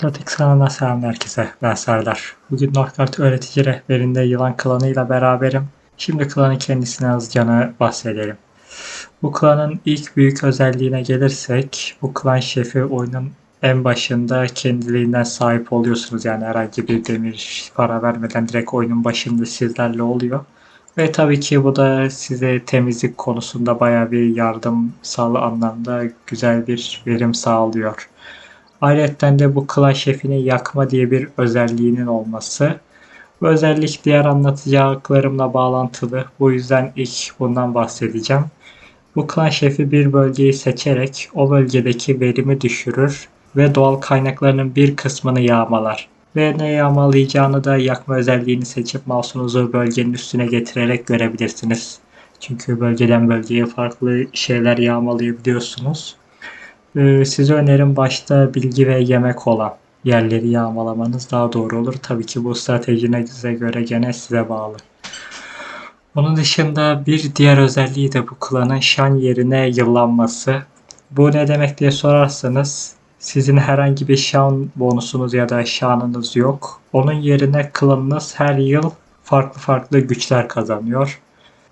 Statik kanalına selam herkese. Ben Serdar. Bugün Northgard öğretici rehberinde yılan klanıyla beraberim. Şimdi klanın kendisine hızlıca bahsedelim. Bu klanın ilk büyük özelliğine gelirsek, bu klan şefi oyunun en başında kendiliğinden sahip oluyorsunuz. Yani herhangi bir demir para vermeden direkt oyunun başında sizlerle oluyor. Ve tabii ki bu da size temizlik konusunda baya bir yardımsal anlamda güzel bir verim sağlıyor. Ayrıca de bu klan şefini yakma diye bir özelliğinin olması. Bu özellik diğer anlatacaklarımla bağlantılı. Bu yüzden ilk bundan bahsedeceğim. Bu klan şefi bir bölgeyi seçerek o bölgedeki verimi düşürür ve doğal kaynaklarının bir kısmını yağmalar. Ve ne yağmalayacağını da yakma özelliğini seçip mouse'unuzu bölgenin üstüne getirerek görebilirsiniz. Çünkü bölgeden bölgeye farklı şeyler yağmalayabiliyorsunuz. Ee, size önerim başta bilgi ve yemek olan yerleri yağmalamanız daha doğru olur. Tabii ki bu stratejinize göre gene size bağlı. Onun dışında bir diğer özelliği de bu klanın şan yerine yıllanması. Bu ne demek diye sorarsanız sizin herhangi bir şan bonusunuz ya da şanınız yok. Onun yerine klanınız her yıl farklı farklı güçler kazanıyor.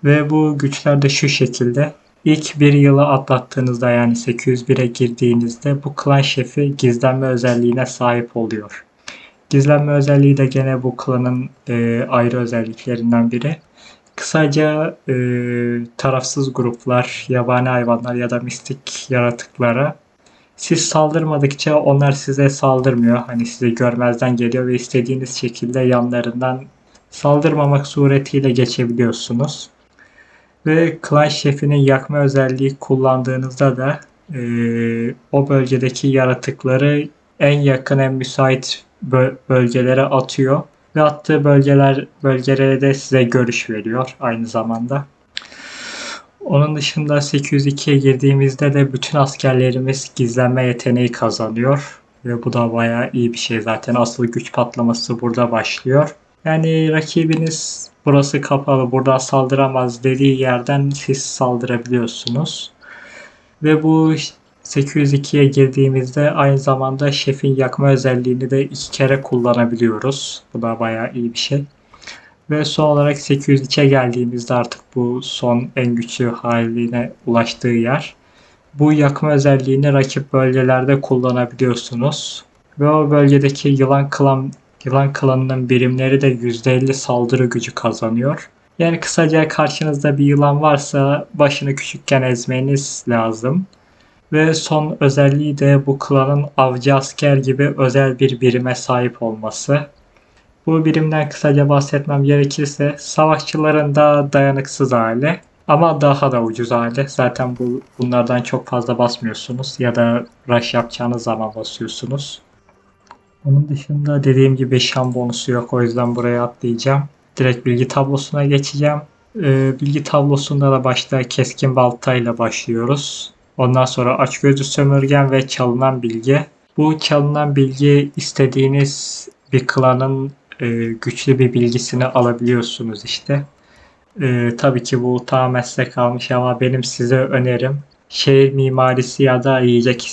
Ve bu güçler de şu şekilde. İlk bir yılı atlattığınızda yani 801'e girdiğinizde bu klan şefi gizlenme özelliğine sahip oluyor. Gizlenme özelliği de gene bu klanın e, ayrı özelliklerinden biri. Kısaca e, tarafsız gruplar, yabani hayvanlar ya da mistik yaratıklara siz saldırmadıkça onlar size saldırmıyor. Hani sizi görmezden geliyor ve istediğiniz şekilde yanlarından saldırmamak suretiyle geçebiliyorsunuz. Ve klan şefinin yakma özelliği kullandığınızda da e, o bölgedeki yaratıkları en yakın en müsait bölgelere atıyor ve attığı bölgeler bölgelere de size görüş veriyor aynı zamanda. Onun dışında 802'ye girdiğimizde de bütün askerlerimiz gizlenme yeteneği kazanıyor. Ve bu da bayağı iyi bir şey zaten. Asıl güç patlaması burada başlıyor. Yani rakibiniz burası kapalı buradan saldıramaz dediği yerden siz saldırabiliyorsunuz. Ve bu 802'ye girdiğimizde aynı zamanda şefin yakma özelliğini de iki kere kullanabiliyoruz. Bu da bayağı iyi bir şey. Ve son olarak 803'e geldiğimizde artık bu son en güçlü haline ulaştığı yer. Bu yakma özelliğini rakip bölgelerde kullanabiliyorsunuz. Ve o bölgedeki yılan klan Yılan klanının birimleri de %50 saldırı gücü kazanıyor. Yani kısaca karşınızda bir yılan varsa başını küçükken ezmeniz lazım. Ve son özelliği de bu klanın avcı asker gibi özel bir birime sahip olması. Bu birimden kısaca bahsetmem gerekirse savaşçıların da dayanıksız hali ama daha da ucuz hali. Zaten bu bunlardan çok fazla basmıyorsunuz ya da rush yapacağınız zaman basıyorsunuz. Onun dışında dediğim gibi şan bonusu yok. O yüzden buraya atlayacağım. Direkt bilgi tablosuna geçeceğim. Ee, bilgi tablosunda da başta keskin baltayla başlıyoruz. Ondan sonra açgözlü sömürgen ve çalınan bilgi. Bu çalınan bilgi istediğiniz bir klanın e, güçlü bir bilgisini alabiliyorsunuz işte. E, tabii ki bu tamamen size kalmış ama benim size önerim şehir mimarisi ya da yiyecek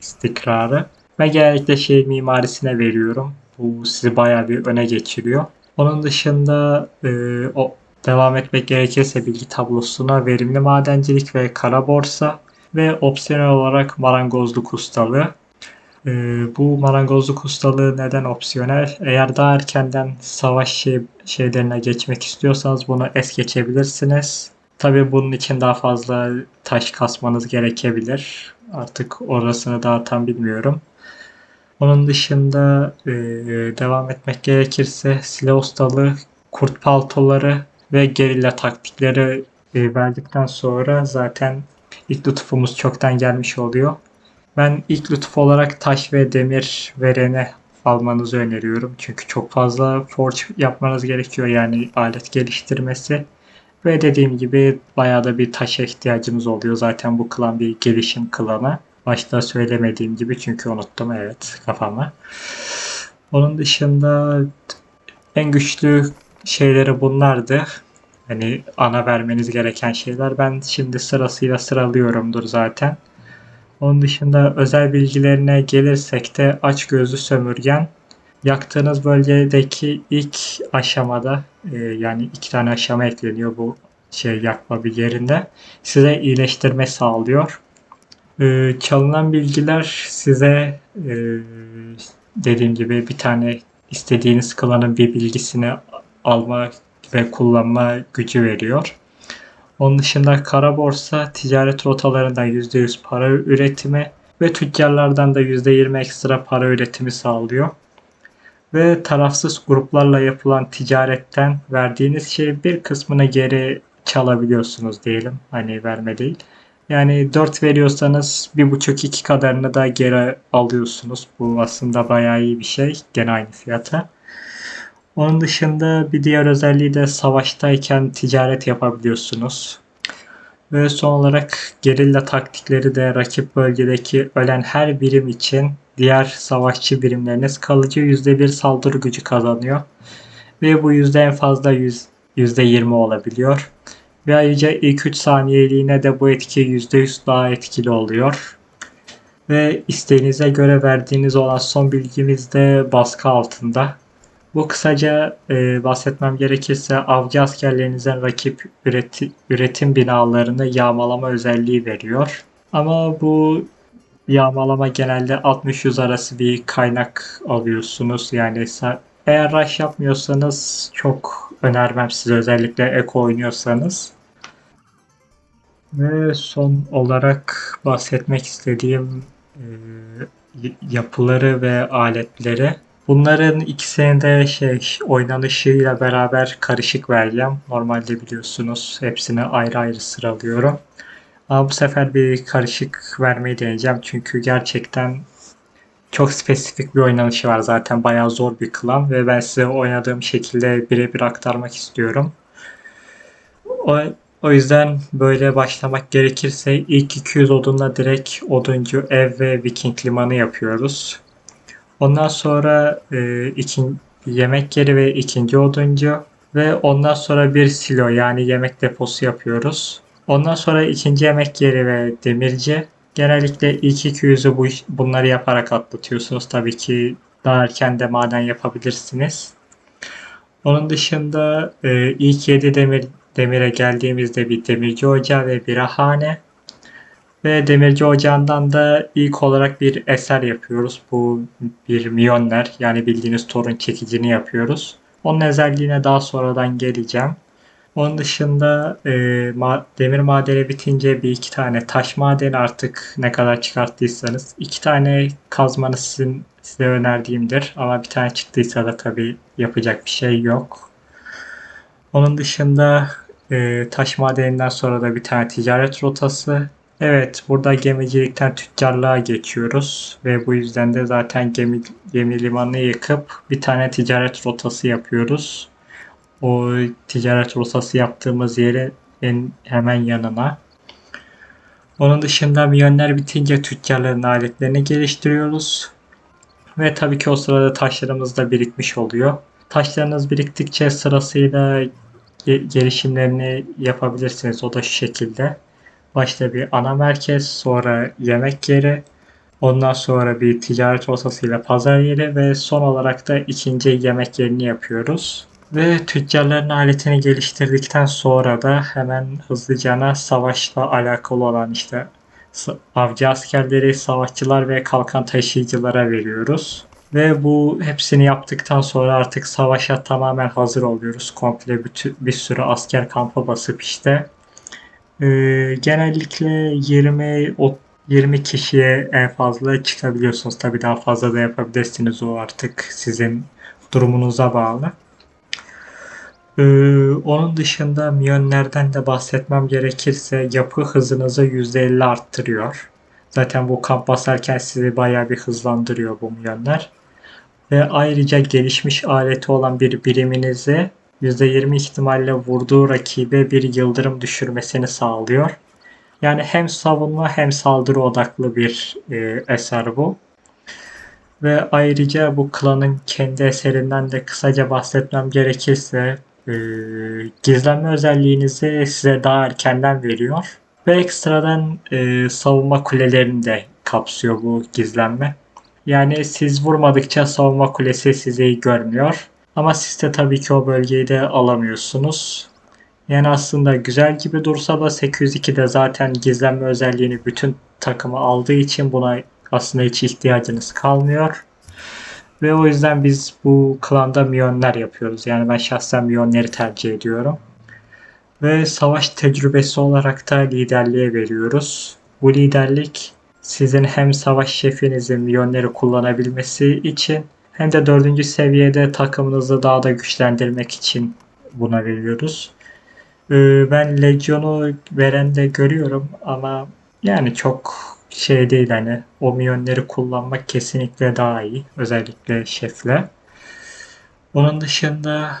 istikrarı. Ben genellikle şehir mimarisine veriyorum. Bu sizi bayağı bir öne geçiriyor. Onun dışında e, o devam etmek gerekirse bilgi tablosuna verimli madencilik ve kara borsa ve opsiyonel olarak marangozluk ustalığı. E, bu marangozluk ustalığı neden opsiyonel? Eğer daha erkenden savaş şey, şeylerine geçmek istiyorsanız bunu es geçebilirsiniz. Tabi bunun için daha fazla taş kasmanız gerekebilir. Artık orasını daha tam bilmiyorum. Onun dışında e, devam etmek gerekirse silah ustalığı, kurt paltoları ve gerilla taktikleri e, verdikten sonra zaten ilk lütufumuz çoktan gelmiş oluyor. Ben ilk lütuf olarak taş ve demir vereni almanızı öneriyorum. Çünkü çok fazla forge yapmanız gerekiyor yani alet geliştirmesi. Ve dediğim gibi bayağı da bir taşa ihtiyacımız oluyor. Zaten bu klan bir gelişim klanı. Başta söylemediğim gibi çünkü unuttum evet kafama. Onun dışında en güçlü şeyleri bunlardı. Hani ana vermeniz gereken şeyler. Ben şimdi sırasıyla sıralıyorumdur zaten. Onun dışında özel bilgilerine gelirsek de açgözlü sömürgen yaktığınız bölgedeki ilk aşamada e, yani iki tane aşama ekleniyor bu şey yakma bir yerinde size iyileştirme sağlıyor. E, çalınan bilgiler size e, dediğim gibi bir tane istediğiniz klanın bir bilgisini alma ve kullanma gücü veriyor. Onun dışında kara borsa ticaret rotalarından %100 para üretimi ve tüccarlardan da %20 ekstra para üretimi sağlıyor. Ve tarafsız gruplarla yapılan ticaretten verdiğiniz şey bir kısmını geri çalabiliyorsunuz diyelim. Hani verme değil. Yani 4 veriyorsanız 1.5-2 kadarını da geri alıyorsunuz. Bu aslında bayağı iyi bir şey. Gene aynı fiyata. Onun dışında bir diğer özelliği de savaştayken ticaret yapabiliyorsunuz. Ve son olarak gerilla taktikleri de rakip bölgedeki ölen her birim için diğer savaşçı birimleriniz kalıcı %1 saldırı gücü kazanıyor. Ve bu yüzde en fazla %20 olabiliyor. Ve ayrıca ilk 3 saniyeliğine de bu etki %100 daha etkili oluyor. Ve isteğinize göre verdiğiniz olan son bilgimiz de baskı altında. Bu kısaca e, bahsetmem gerekirse avcı askerlerinizden rakip üreti, üretim binalarını yağmalama özelliği veriyor. Ama bu yağmalama genelde 60-100 arası bir kaynak alıyorsunuz. Yani eğer rush yapmıyorsanız çok önermem size özellikle eko oynuyorsanız. Ve son olarak bahsetmek istediğim e, yapıları ve aletleri. Bunların ikisini de şey oynanışıyla beraber karışık vereceğim. Normalde biliyorsunuz hepsini ayrı ayrı sıralıyorum. Ama bu sefer bir karışık vermeyi deneyeceğim. Çünkü gerçekten çok spesifik bir oynanışı var. Zaten bayağı zor bir klan ve ben size oynadığım şekilde birebir aktarmak istiyorum. O, o yüzden böyle başlamak gerekirse ilk 200 odunla direkt oduncu ev ve viking limanı yapıyoruz. Ondan sonra e, ikin, yemek yeri ve ikinci oduncu ve ondan sonra bir silo yani yemek deposu yapıyoruz. Ondan sonra ikinci yemek yeri ve demirci. Genellikle ilk 200'ü bu, bunları yaparak atlatıyorsunuz. Tabii ki daha erken de maden yapabilirsiniz. Onun dışında e, ilk 7 demir demire geldiğimizde bir demirci ocağı ve bir hane. Ve demirci ocağından da ilk olarak bir eser yapıyoruz. Bu bir miyoner yani bildiğiniz torun çekicini yapıyoruz. Onun özelliğine daha sonradan geleceğim. Onun dışında e, ma demir madeni bitince bir iki tane taş madeni artık ne kadar çıkarttıysanız. iki tane kazmanı sizin, size önerdiğimdir. Ama bir tane çıktıysa da tabii yapacak bir şey yok. Onun dışında e, taş madeninden sonra da bir tane ticaret rotası. Evet burada gemicilikten tüccarlığa geçiyoruz. Ve bu yüzden de zaten gemi, gemi limanını yıkıp bir tane ticaret rotası yapıyoruz o ticaret rotası yaptığımız yere en hemen yanına. Onun dışında milyonlar bitince tüccarların aletlerini geliştiriyoruz. Ve tabii ki o sırada taşlarımız da birikmiş oluyor. Taşlarınız biriktikçe sırasıyla gelişimlerini yapabilirsiniz. O da şu şekilde. Başta bir ana merkez, sonra yemek yeri, ondan sonra bir ticaret rotasıyla pazar yeri ve son olarak da ikinci yemek yerini yapıyoruz. Ve tüccarların aletini geliştirdikten sonra da hemen hızlıcana savaşla alakalı olan işte avcı askerleri, savaşçılar ve kalkan taşıyıcılara veriyoruz. Ve bu hepsini yaptıktan sonra artık savaşa tamamen hazır oluyoruz. Komple bütün, bir sürü asker kampa basıp işte. Ee, genellikle 20 o 20 kişiye en fazla çıkabiliyorsunuz. Tabii daha fazla da yapabilirsiniz o artık sizin durumunuza bağlı. Ee, onun dışında miyonlerden de bahsetmem gerekirse yapı hızınızı %50 arttırıyor. Zaten bu kamp basarken sizi bayağı bir hızlandırıyor bu miyonlar. Ve ayrıca gelişmiş aleti olan bir biriminizi %20 ihtimalle vurduğu rakibe bir yıldırım düşürmesini sağlıyor. Yani hem savunma hem saldırı odaklı bir e, eser bu. Ve ayrıca bu klanın kendi eserinden de kısaca bahsetmem gerekirse e, gizlenme özelliğinizi size daha erkenden veriyor. Ve ekstradan e, savunma kulelerini de kapsıyor bu gizlenme. Yani siz vurmadıkça savunma kulesi sizi görmüyor. Ama siz de tabii ki o bölgeyi de alamıyorsunuz. Yani aslında güzel gibi dursa da 802'de zaten gizlenme özelliğini bütün takımı aldığı için buna aslında hiç ihtiyacınız kalmıyor. Ve o yüzden biz bu klanda miyonlar yapıyoruz. Yani ben şahsen miyonları tercih ediyorum. Ve savaş tecrübesi olarak da liderliğe veriyoruz. Bu liderlik sizin hem savaş şefinizin miyonları kullanabilmesi için hem de dördüncü seviyede takımınızı daha da güçlendirmek için buna veriyoruz. Ee, Ben Legion'u veren de görüyorum ama yani çok şey değil hani o milyonları kullanmak kesinlikle daha iyi. Özellikle şefle. Onun dışında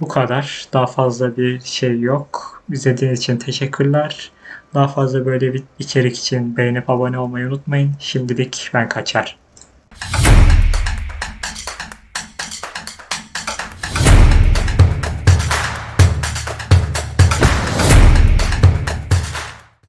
bu kadar. Daha fazla bir şey yok. İzlediğiniz için teşekkürler. Daha fazla böyle bir içerik için beğenip abone olmayı unutmayın. Şimdilik ben kaçar.